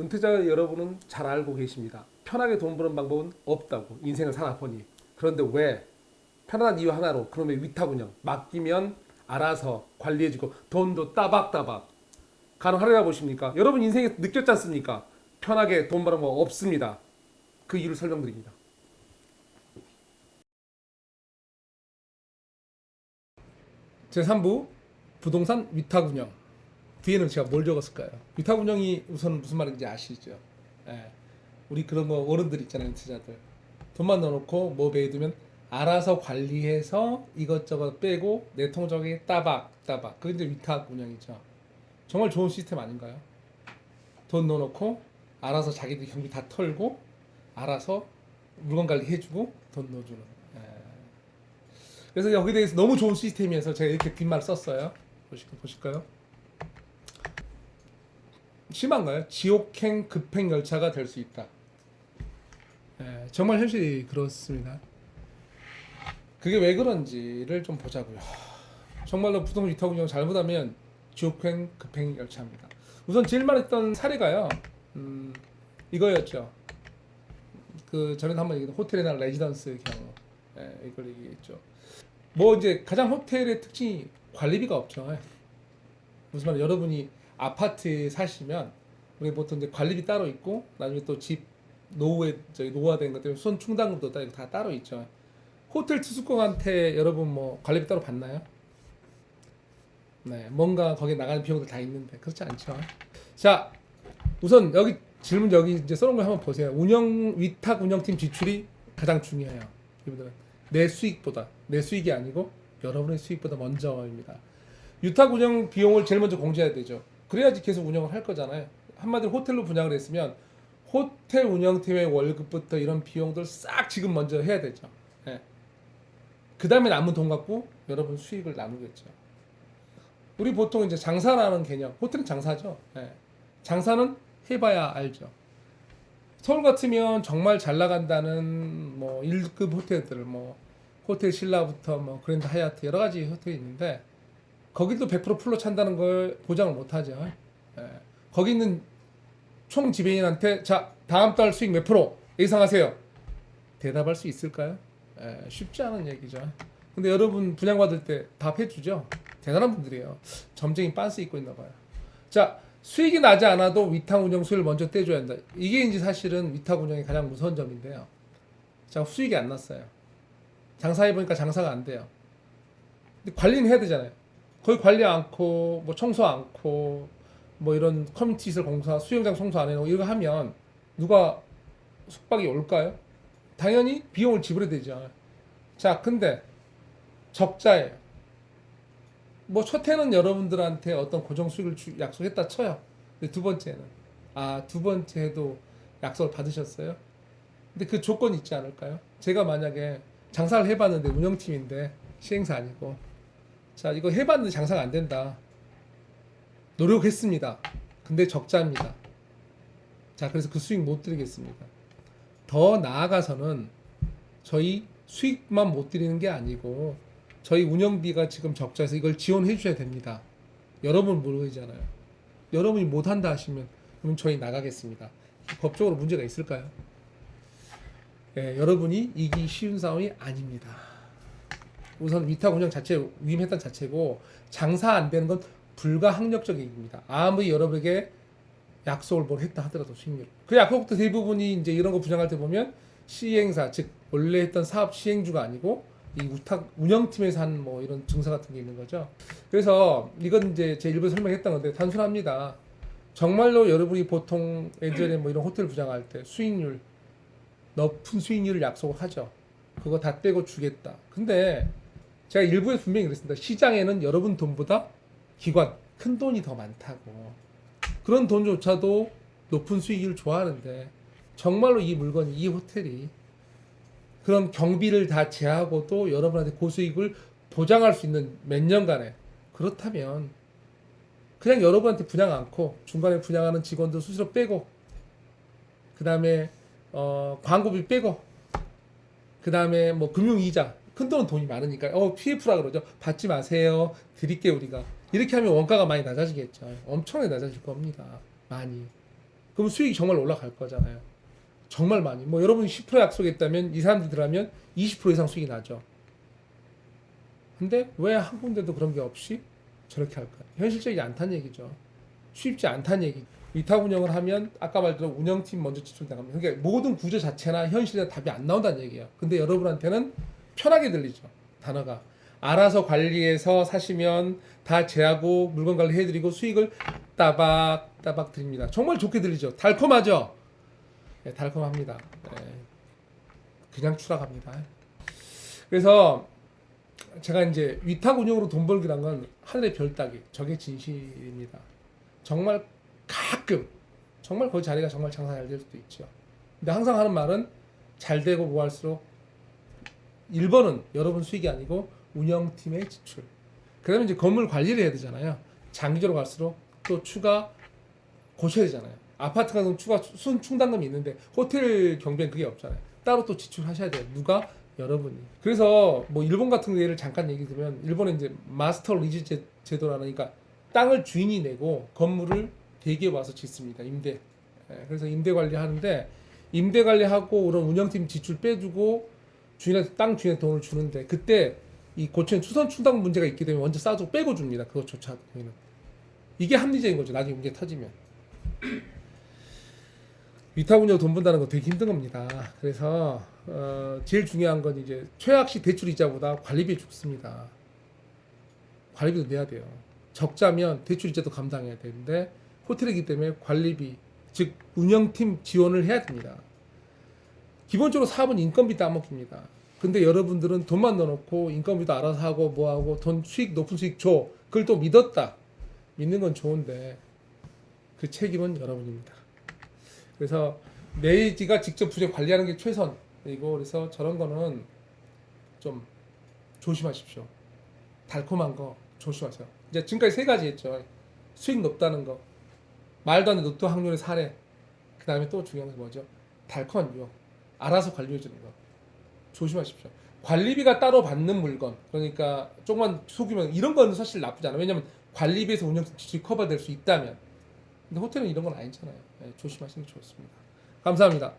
은퇴자 여러분은 잘 알고 계십니다. 편하게 돈 버는 방법은 없다고 인생을 살아보니 그런데 왜 편안한 이유 하나로 그러면 위탁운영 맡기면 알아서 관리해주고 돈도 따박따박 가능하리라 보십니까? 여러분 인생에 느꼈지 않습니까? 편하게 돈 버는 거 없습니다. 그 이유를 설명드립니다. 제3부 부동산 위탁운영 뒤에는 제가 뭘 적었을까요? 위탁운영이 우선 무슨 말인지 아시죠? 예. 우리 그런 거 어른들 있잖아요, 투자들 돈만 넣어놓고 뭐 매두면 알아서 관리해서 이것저것 빼고 내 통장에 따박 따박 그게 이제 위탁 운영이죠. 정말 좋은 시스템 아닌가요? 돈 넣어놓고 알아서 자기들 경비 다 털고 알아서 물건 관리 해주고 돈 넣어주는. 예. 그래서 여기 대해서 너무 좋은 시스템이어서 제가 이렇게 뒷말 썼어요. 보실, 보실까요? 심한가요? 지옥행 급행 열차가 될 수 있다. 예, 정말 현실이 그렇습니다. 그게 왜 그런지를 좀 보자고요. 정말로 부동산 위탁 운영 잘못하면 지옥행 급행 열차입니다. 우선 제일 많았던 사례가요. 음, 이거였죠. 그 전에 한번 얘기했던 호텔이나 레지던스 경우 예, 이걸 얘기했죠. 뭐 이제 가장 호텔의 특징이 관리비가 없죠. 무슨 말이야? 여러분이 아파트에 사시면 우리 보통 이제 관리비 따로 있고 나중에 또 집 노후에 저기 노후화된 것 때문에 손 충당금도 따로 다 따로 있죠. 호텔 투숙공한테 여러분 뭐 관리비 따로 받나요? 네, 뭔가 거기에 나가는 비용들 다 있는데 그렇지 않죠. 자, 우선 여기 질문 여기 이제 써놓은 걸 한번 보세요. 운영 위탁 운영팀 지출이 가장 중요해요. 이분들은 내 수익보다 내 수익이 아니고 여러분의 수익보다 먼저입니다. 위탁 운영 비용을 제일 먼저 공제해야 되죠. 그래야지 계속 운영을 할 거잖아요. 한마디로 호텔로 분양을 했으면 호텔 운영팀의 월급부터 이런 비용들 싹 지금 먼저 해야 되죠. 예. 그 다음에 남은 돈 갖고 여러분 수익을 나누겠죠. 우리 보통 이제 장사라는 개념, 호텔은 장사죠. 예. 장사는 해봐야 알죠. 서울 같으면 정말 잘 나간다는 뭐 1급 호텔들, 뭐 호텔 신라부터 뭐 그랜드 하얏트 여러 가지 호텔이 있는데 거기도 100% 풀로 찬다는 걸 보장을 못 하죠. 예. 거기 있는 총 지배인한테 자 다음 달 수익 몇 프로 예상하세요. 대답할 수 있을까요? 예, 쉽지 않은 얘기죠. 근데 여러분 분양받을 때 답해주죠. 대단한 분들이에요. 점쟁이 빤스 입고 있나 봐요. 자 수익이 나지 않아도 위탁 운영 수익을 먼저 떼줘야 한다. 이게 이제 사실은 위탁 운영의 가장 무서운 점인데요. 자 수익이 안 났어요. 장사해 보니까 장사가 안 돼요. 근데 관리는 해야 되잖아요. 거기 관리 않고 뭐 청소 않고 뭐 이런 커뮤니티 시설 공사 수영장 청소 안 해놓고 이거 하면 누가 숙박이 올까요? 당연히 비용을 지불해야 되죠. 자, 근데 적자예요. 뭐 첫 해는 여러분들한테 어떤 고정 수익을 주- 약속했다 쳐요. 근데 두 번째는 아 두 번째 해도 약속을 받으셨어요? 근데 그 조건이 있지 않을까요? 제가 만약에 장사를 해봤는데 운영팀인데 시행사 아니고 자 이거 해봤는데 장사가 안 된다. 노력했습니다. 근데 적자입니다. 자 그래서 그 수익 못 드리겠습니다. 더 나아가서는 저희 수익만 못 드리는 게 아니고 저희 운영비가 지금 적자해서 이걸 지원해 주셔야 됩니다. 여러분 모르잖아요. 여러분이 못한다 하시면 그럼 저희 나가겠습니다. 법적으로 문제가 있을까요? 예, 여러분이 이기 쉬운 상황이 아닙니다. 우선 위탁 운영 자체 위임했던 자체고 장사 안 되는 건 불가항력적인 일입니다. 아무리 여러분에게 약속을 뭘 했다 하더라도 수익률. 그 약속도 대부분이 이제 이런 거 분양할 때 보면 시행사 즉 원래 했던 사업 시행주가 아니고 이 우탁 운영팀에서 한 뭐 이런 증서 같은 게 있는 거죠. 그래서 이건 이제 제 일부 설명했던 건데 단순합니다. 정말로 여러분이 보통 예전에 뭐 이런 호텔 분양할 때 수익률 높은 수익률을 약속을 하죠. 그거 다 떼고 주겠다. 근데 제가 일부에 분명히 그랬습니다. 시장에는 여러분 돈보다 기관 큰 돈이 더 많다고. 그런 돈조차도 높은 수익을 좋아하는데 정말로 이 물건이 이 호텔이 그런 경비를 다 제하고도 여러분한테 고수익을 보장할 수 있는 몇 년간에 그렇다면 그냥 여러분한테 분양 않고 중간에 분양하는 직원들 수수료 빼고 그 다음에 어, 광고비 빼고 그 다음에 뭐 금융이자 큰 돈은 돈이 많으니까 어 PF라 그러죠 받지 마세요 드릴게 우리가 이렇게 하면 원가가 많이 낮아지겠죠 엄청나게 낮아질 겁니다 많이 그럼 수익이 정말 올라갈 거잖아요. 정말 많이. 뭐 여러분 10% 약속했다면 이 사람들이 들어가면 20% 이상 수익이 나죠. 근데 왜 한 군데도 그런 게 없이 저렇게 할까요? 현실적이지 않다는 얘기죠. 쉽지 않다는 얘기. 위탁 운영을 하면 아까 말대로 운영팀 먼저 나갑니다. 그러니까 모든 구조 자체나 현실에 답이 안 나온다는 얘기예요. 근데 여러분한테는 편하게 들리죠. 단어가 알아서 관리해서 사시면 다 제하고 물건 관리 해드리고 수익을 따박 따박 드립니다. 정말 좋게 들리죠. 달콤하죠. 네, 달콤합니다. 네. 그냥 추락합니다. 그래서 제가 이제 위탁 운영으로 돈 벌기란 건 하늘의 별 따기 저게 진실입니다. 정말 가끔 정말 그 자리가 정말 장사 잘 될 수도 있죠. 근데 항상 하는 말은 잘 되고 뭐 할수록 1번은 여러분 수익이 아니고 운영팀의 지출. 그다음에 이제 건물 관리를 해야 되잖아요. 장기적으로 갈수록 또 추가 고쳐야 되잖아요. 아파트 경우는 추가 순 충당금이 있는데 호텔 경비는 그게 없잖아요. 따로 또 지출하셔야 돼요. 누가 여러분이. 그래서 뭐 일본 같은 예를 잠깐 얘기 들으면 일본에 이제 마스터 리즈 제, 제도라는 그러니까 땅을 주인이 내고 건물을 대기에 와서 짓습니다. 임대. 예, 그래서 임대 관리하는데 임대 관리하고 그런 운영팀 지출 빼주고 주인한테 땅 주인한테 돈을 주는데 그때 이 고치는 추선 충당 문제가 있기 때문에 먼저 싸주고 빼고 줍니다. 그것조차 저희는 이게 합리적인 거죠. 나중에 문제 터지면 위탁 운영 돈 번다는 거 되게 힘든 겁니다. 그래서 어, 제일 중요한 건 이제 최악시 대출 이자보다 관리비 죽습니다. 관리비도 내야 돼요. 적자면 대출 이자도 감당해야 되는데 호텔이기 때문에 관리비 즉 운영팀 지원을 해야 됩니다. 기본적으로 사업은 인건비 따먹힙니다. 근데 여러분들은 돈만 넣어놓고 인건비도 알아서 하고 뭐하고 돈 수익 높은 수익 줘 그걸 또 믿었다 믿는 건 좋은데 그 책임은 여러분입니다. 그래서 내지가 직접 부재 관리하는 게 최선이고 그래서 저런 거는 좀 조심하십시오. 달콤한 거 조심하세요. 이제 지금까지 세 가지 했죠. 수익 높다는 거, 말도 안 되는 로또 확률의 사례, 그 다음에 또 중요한 게 뭐죠? 달콤한 유혹, 알아서 관리해 주는 거. 조심하십시오. 관리비가 따로 받는 물건, 그러니까 조금만 속이면 이런 건 사실 나쁘지 않아요. 왜냐면 관리비에서 운영 지출 커버될 수 있다면. 근데 호텔은 이런 건 아니잖아요. 네, 조심하시는 게 좋습니다. 감사합니다.